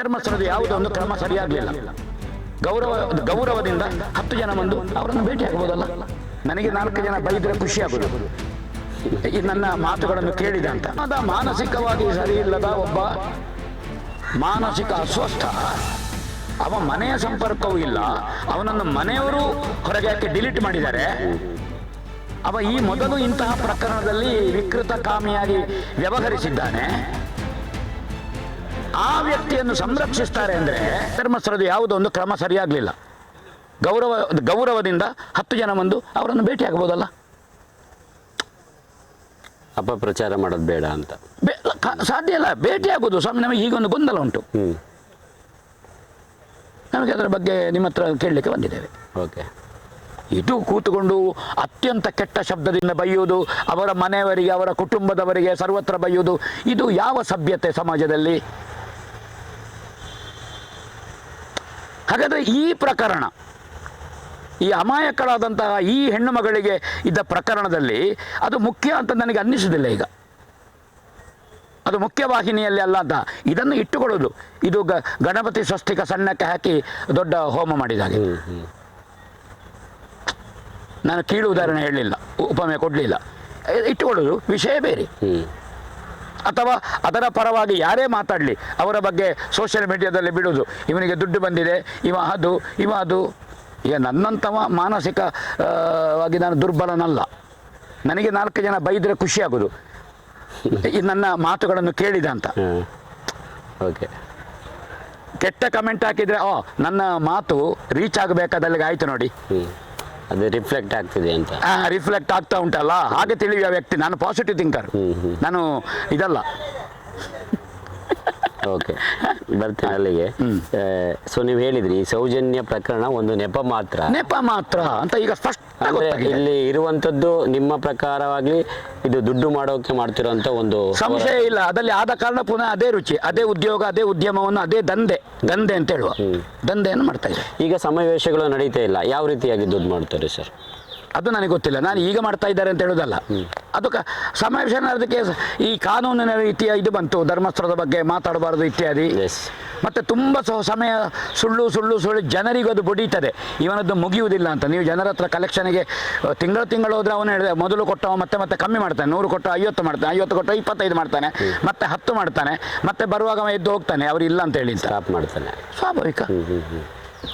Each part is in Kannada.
ಧರ್ಮಸ್ಥಳದ ಯಾವುದೋ ಒಂದು ಕ್ರಮ ಸರಿಯಾಗಲಿಲ್ಲ. ಗೌರವ, ಗೌರವದಿಂದ ಹತ್ತು ಜನ ಬಂದು ಅವರನ್ನು ಭೇಟಿ ಆಗ್ಬೋದಲ್ಲ? ನನಗೆ ನಾಲ್ಕು ಜನ ಬೈದ್ರೆ ಖುಷಿ ಆಗುದು. ಈ ನನ್ನ ಮಾತುಗಳನ್ನು ಕೇಳಿದೆ ಅಂತ. ಅದ ಮಾನಸಿಕವಾಗಿ ಸರಿ ಇಲ್ಲದ ಒಬ್ಬ ಮಾನಸಿಕ ಅಸ್ವಸ್ಥ. ಅವ ಮನೆಯ ಸಂಪರ್ಕವೂ ಇಲ್ಲ. ಅವನನ್ನು ಮನೆಯವರು ಹೊರಗೆ ಹಾಕಿ ಡಿಲೀಟ್ ಮಾಡಿದ್ದಾರೆ. ಅವ ಈ ಮೊದಲು ಇಂತಹ ಪ್ರಕರಣದಲ್ಲಿ ವಿಕೃತ ಕಾಮಿಯಾಗಿ ವ್ಯವಹರಿಸಿದ್ದಾನೆ. ಆ ವ್ಯಕ್ತಿಯನ್ನು ಸಂರಕ್ಷಿಸ್ತಾರೆ ಅಂದರೆ ಧರ್ಮಸ್ಥಳದ ಯಾವುದೋ ಒಂದು ಕ್ರಮ ಸರಿಯಾಗಲಿಲ್ಲ. ಗೌರವ ಗೌರವದಿಂದ ಹತ್ತು ಜನ ಬಂದು ಅವರನ್ನು ಭೇಟಿ ಆಗ್ಬೋದಲ್ಲ? ಅಪಪ್ರಚಾರ ಮಾಡೋದು ಬೇಡ ಅಂತ. ಸಾಧ್ಯ ಇಲ್ಲ. ಭೇಟಿ ಆಗೋದು. ಸ್ವಾಮಿ ನಮಗೆ ಈಗೊಂದು ಗೊಂದಲ ಉಂಟು. ನಮಗೆ ಅದರ ಬಗ್ಗೆ ನಿಮ್ಮ ಹತ್ರ ಕೇಳಲಿಕ್ಕೆ ಬಂದಿದ್ದೇವೆ. ಓಕೆ. ಇದು ಕೂತುಕೊಂಡು ಅತ್ಯಂತ ಕೆಟ್ಟ ಶಬ್ದದಿಂದ ಬೈಯುವುದು ಅವರ ಮನೆಯವರಿಗೆ ಅವರ ಕುಟುಂಬದವರಿಗೆ ಸರ್ವತ್ರ ಬೈಯುವುದು ಇದು ಯಾವ ಸಭ್ಯತೆ ಸಮಾಜದಲ್ಲಿ? ಹಾಗಾದ್ರೆ ಈ ಪ್ರಕರಣ, ಈ ಅಮಾಯಕಳಾದಂತಹ ಈ ಹೆಣ್ಣು ಮಗಳಿಗೆ ಇದ್ದ ಪ್ರಕರಣದಲ್ಲಿ ಅದು ಮುಖ್ಯ ಅಂತ ನನಗೆ ಅನ್ನಿಸುವುದಿಲ್ಲ ಈಗ. ಅದು ಮುಖ್ಯವಾಹಿನಿಯಲ್ಲಿ ಅಲ್ಲ ಅಂತ ಇದನ್ನು ಇಟ್ಟುಕೊಳ್ಳೋದು. ಇದು ಗ, ಗಣಪತಿ ಸ್ವಸ್ತಿಕ ಸಣ್ಣಕ್ಕೆ ಹಾಕಿ ದೊಡ್ಡ ಹೋಮ ಮಾಡಿದಾಗೆ. ನಾನು ಕೀಳು ಉದಾಹರಣೆ ಹೇಳಲಿಲ್ಲ ಉಪಮೆ ಕೊಡಲಿಲ್ಲ ಇಟ್ಟುಕೊಳ್ಳೋದು ವಿಷಯ ಬೇರೆ ಅಥವಾ ಅದರ ಪರವಾಗಿ ಯಾರೇ ಮಾತಾಡಲಿ ಅವರ ಬಗ್ಗೆ ಸೋಷಿಯಲ್ ಮೀಡಿಯಾದಲ್ಲಿ ಬಿಡೋದು ಇವನಿಗೆ ದುಡ್ಡು ಬಂದಿದೆ ಇವ ಅದು ಇವ ಅದು. ಈಗ ನನ್ನಂಥವ ಮಾನಸಿಕವಾಗಿ ನಾನು ದುರ್ಬಲನಲ್ಲ. ನನಗೆ ನಾಲ್ಕು ಜನ ಬೈದರೆ ಖುಷಿಯಾಗೋದು ಈ ನನ್ನ ಮಾತುಗಳನ್ನು ಕೇಳಿದ ಅಂತ. ಓಕೆ ಕೆಟ್ಟ ಕಮೆಂಟ್ ಹಾಕಿದರೆ ಓ ನನ್ನ ಮಾತು ರೀಚ್ ಆಗಬೇಕಾದಲ್ಲಿಗೆ ಆಯಿತು ನೋಡಿ. ಅದು ರಿಫ್ಲೆಕ್ಟ್ ಆಗ್ತಿದೆ ಅಂತ. ರಿಫ್ಲೆಕ್ಟ್ ಆಗ್ತಾ ಉಂಟಲ್ಲ? ಹಾಗೆ ತಿಳಿಯುವ ವ್ಯಕ್ತಿ ನಾನು ಪಾಸಿಟಿವ್ ಥಿಂಕರ್. ನಾನು ಇದಲ್ಲ. ಓಕೆ ಬರ್ತೀನಿ ಅಲ್ಲಿಗೆ. ಸೊ ನೀವು ಹೇಳಿದ್ರಿ ಸೌಜನ್ಯ ಪ್ರಕರಣ ಒಂದು ನೆಪ ಮಾತ್ರ. ನೆಪ ಮಾತ್ರ. ಅಂತ ಈಗ ಸ್ಪಷ್ಟ ಅಂದ್ರೆ ಇಲ್ಲಿ ಇರುವಂತದ್ದು ನಿಮ್ಮ ಪ್ರಕಾರವಾಗಿ ಇದು ದುಡ್ಡು ಮಾಡೋಕೆ ಮಾಡ್ತಿರೋಂತ ಒಂದು ಸಂಶಯ ಇಲ್ಲ. ಅದಲ್ಲಿ ಆದ ಕಾರಣ ಪುನಃ ಅದೇ ರುಚಿ ಅದೇ ಉದ್ಯೋಗ ಅದೇ ಉದ್ಯಮವನ್ನು ಅದೇ ದಂಧೆ ದಂಧೆ ಅಂತ ಹೇಳುವ. ದಂಧೆಯನ್ನು ಮಾಡ್ತಾ ಇದ್ದಾರೆ. ಈಗ ಸಮಾವೇಶಗಳು ನಡೀತಾ ಇಲ್ಲ. ಯಾವ ರೀತಿಯಾಗಿ ದುಡ್ಡು ಮಾಡ್ತಾರೆ ಸರ್? ಅದು ನನಗೆ ಗೊತ್ತಿಲ್ಲ. ನಾನು ಈಗ ಮಾಡ್ತಾ ಇದ್ದಾರೆ ಅಂತ ಹೇಳೋದಲ್ಲ. ಅದು ಕ ಸಮಾವೇಶ ಅದಕ್ಕೆ ಈ ಕಾನೂನಿನ ರೀತಿಯ ಇದು ಬಂತು. ಧರ್ಮಸ್ಥಳದ ಬಗ್ಗೆ ಮಾತಾಡಬಾರದು ಇತ್ಯಾದಿ. ಎಸ್ ಮತ್ತೆ ತುಂಬ ಸಮಯ ಸುಳ್ಳು ಸುಳ್ಳು ಸುಳ್ಳು ಜನರಿಗೂ ಅದು ಬಡೀತದೆ. ಇವನದ್ದು ಮುಗಿಯುವುದಿಲ್ಲ ಅಂತ. ನೀವು ಜನರ ಹತ್ರ ಕಲೆಕ್ಷನ್ಗೆ ತಿಂಗಳು ತಿಂಗಳು ಹೋದ್ರೆ ಅವನು ಹೇಳಿದೆ ಮೊದಲು ಕೊಟ್ಟವ ಮತ್ತೆ ಮತ್ತೆ ಕಮ್ಮಿ ಮಾಡ್ತಾನೆ. ನೂರು ಕೊಟ್ಟು ಐವತ್ತು ಮಾಡ್ತಾನೆ. ಐವತ್ತು ಕೊಟ್ಟು ಇಪ್ಪತ್ತೈದು ಮಾಡ್ತಾನೆ. ಮತ್ತೆ ಹತ್ತು ಮಾಡ್ತಾನೆ. ಮತ್ತೆ ಬರುವಾಗ ಎದ್ದು ಹೋಗ್ತಾನೆ. ಅವ್ರು ಇಲ್ಲ ಅಂತ ಹೇಳಿ ಸ್ಟಾಪ್ ಮಾಡ್ತಾನೆ. ಸ್ವಾಭಾವಿಕ.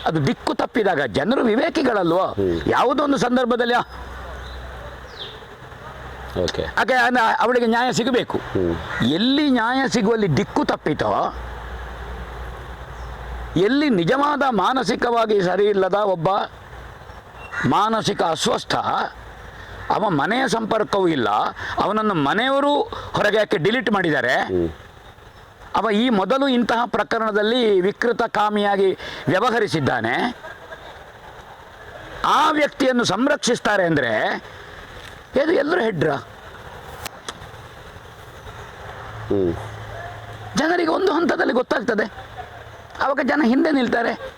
ಅದು ದಿಕ್ಕು ತಪ್ಪಿದಾಗ ಜನರು ವಿವೇಕಿಗಳಲ್ವೋ? ಯಾವುದೊಂದು ಸಂದರ್ಭದಲ್ಲಿ ಓಕೆ. ಅವಳಿಗೆ ನ್ಯಾಯ ಸಿಗಬೇಕು. ಎಲ್ಲಿ ನ್ಯಾಯ ಸಿಗುವಲ್ಲಿ ದಿಕ್ಕು ತಪ್ಪಿತೋ ಎಲ್ಲಿ ನಿಜವಾದ ಮಾನಸಿಕವಾಗಿ ಸರಿ ಇಲ್ಲದ ಒಬ್ಬ ಮಾನಸಿಕ ಅಸ್ವಸ್ಥ ಅವ ಮನೆಯ ಸಂಪರ್ಕವೂ ಇಲ್ಲ ಅವನನ್ನು ಮನೆಯವರು ಹೊರಗೆ ಯಾಕೆ ಡಿಲೀಟ್ ಮಾಡಿದ್ದಾರೆ ಅವ ಈ ಮೊದಲು ಇಂತಹ ಪ್ರಕರಣದಲ್ಲಿ ವಿಕೃತ ಕಾಮಿಯಾಗಿ ವ್ಯವಹರಿಸಿದ್ದಾನೆ. ಆ ವ್ಯಕ್ತಿಯನ್ನು ಸಂರಕ್ಷಿಸ್ತಾರೆ ಅಂದರೆ ಇದು ಎಲ್ಲರೂ ಹೆಡ್ರ. ಜನರಿಗೆ ಒಂದು ಹಂತದಲ್ಲಿ ಗೊತ್ತಾಗ್ತದೆ. ಆವಾಗ ಜನ ಹಿಂದೆ ನಿಲ್ತಾರೆ.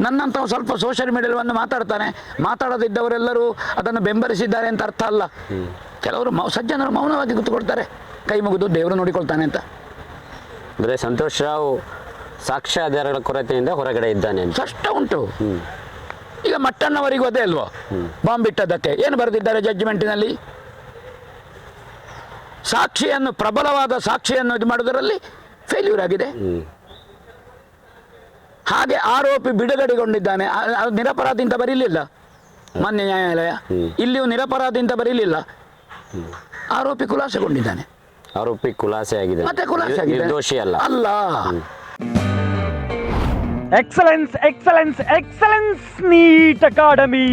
ನನ್ನಂಥ ಸ್ವಲ್ಪ ಸೋಷಿಯಲ್ ಮೀಡಿಯಾವನ್ನು ಮಾತಾಡ್ತಾನೆ. ಮಾತಾಡದಿದ್ದವರೆಲ್ಲರೂ ಅದನ್ನು ಬೆಂಬಲಿಸಿದ್ದಾರೆ ಅಂತ ಅರ್ಥ ಅಲ್ಲ. ಕೆಲವರು ಮೌ, ಸಜ್ಜನರು ಮೌನವಾಗಿ ಕೂತ್ಕೊಳ್ತಾರೆ. ಕೈ ಮುಗಿದು ದೇವರು ನೋಡಿಕೊಳ್ತಾನೆ ಅಂತ. ಅಂದ್ರೆ ಸಂತೋಷ್ ರಾವ್ ಸಾಕ್ಷ್ಯಾಧಾರಗಳ ಕೊರತೆಯಿಂದ ಹೊರಗಡೆ ಇದ್ದಾನೆ ಅಂತ. ಕಷ್ಟ ಉಂಟು. ಈಗ ಮಟ್ಟಣ್ಣವರಿಗೂ ಅದೇ ಅಲ್ವೋ? ಬಾಂಬ್ ಇಟ್ಟದ್ದಕ್ಕೆ. ಏನು ಬರೆದಿದ್ದಾರೆ ಜಡ್ಜ್ಮೆಂಟಿನಲ್ಲಿ ಸಾಕ್ಷಿಯನ್ನು ಪ್ರಬಲವಾದ ಸಾಕ್ಷಿಯನ್ನು ಇದು ಮಾಡುವುದರಲ್ಲಿ ಫೇಲ್ಯೂರ್ ಆಗಿದೆ. ಹಾಗೆ ಆರೋಪಿ ಬಿಡುಗಡೆಗೊಂಡಿದ್ದಾನೆ. ನಿರಪರಾಧಿಂತ ನಿರಪರಾಧಿ ಅಂತ ಬರೀಲಿಲ್ಲ. ಮಾನ್ಯ ನ್ಯಾಯಾಲಯ. ಇಲ್ಲಿಯೂ ನಿರಪರಾಧಿ ಅಂತ ಬರೀಲಿಲ್ಲ. ಆರೋಪಿ ಖುಲಾಸೆಗೊಂಡಿದ್ದಾನೆ. ಆರೋಪಿ ಖುಲಾಸೆ ಆಗಿದೆ. ನಿರ್ದೋಷಿ ಅಲ್ಲ. ಅಲ್ಲ. Excellence Excellence Excellence NEET Academy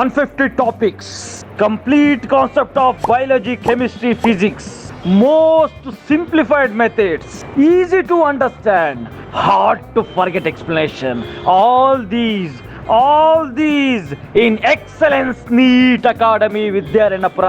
one fifty topics complete concept of biology chemistry physics most simplified methods easy to understand hard to forget explanation all these all these in Excellence NEET Academy Vidyaranyapura